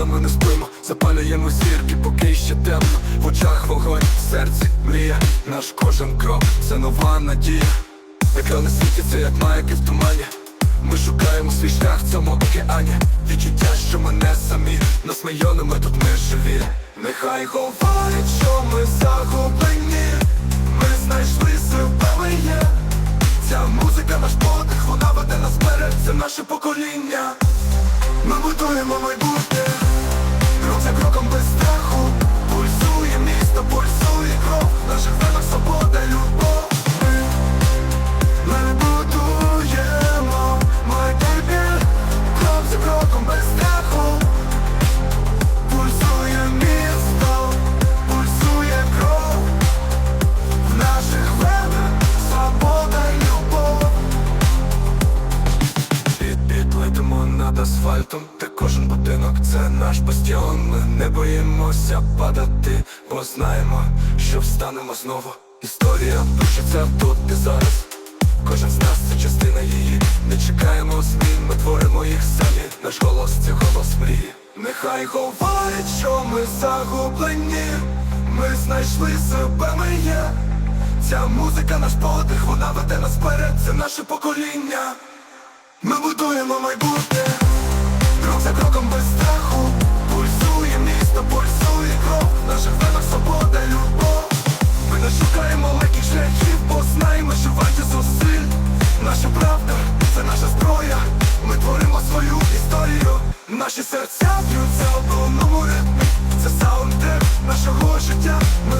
але ми не спимо, запалюємо зірки, поки ще темно. В очах вогонь, в серці мрія, наш кожен крок це нова надія. яка не світиться, як маяки в тумані. Ми шукаємо свій шлях в цьому океані. Відчуття, що ми не самі, нас мільйонами тут ми живі. Нехай говорять, що ми загублені. Асфальтом, де кожен будинок це наш бастіон. Ми не боїмося падати, бо знаємо, що встанемо знову. Історія пишеться тут і зараз. Кожен з нас це частина її. Не чекаємо змін, ми творимо їх самі. Наш голос це голос мрії. Нехай говорять, що ми загублені. Ми знайшли себе, ми є. Ця музика наш подих, вона веде нас вперед, це наше покоління. Ми будуємо майбутнє, крок за кроком без страху. Пульсує місто, пульсує кров, наших венах свобода, любов. Ми не шукаємо легких шляхів, бо знаємо, що варті зусиль. Наша правда, це наша зброя. Ми творимо свою історію. Наші серця б'ються в одному ритмі. Це саундтрек нашого життя. Ми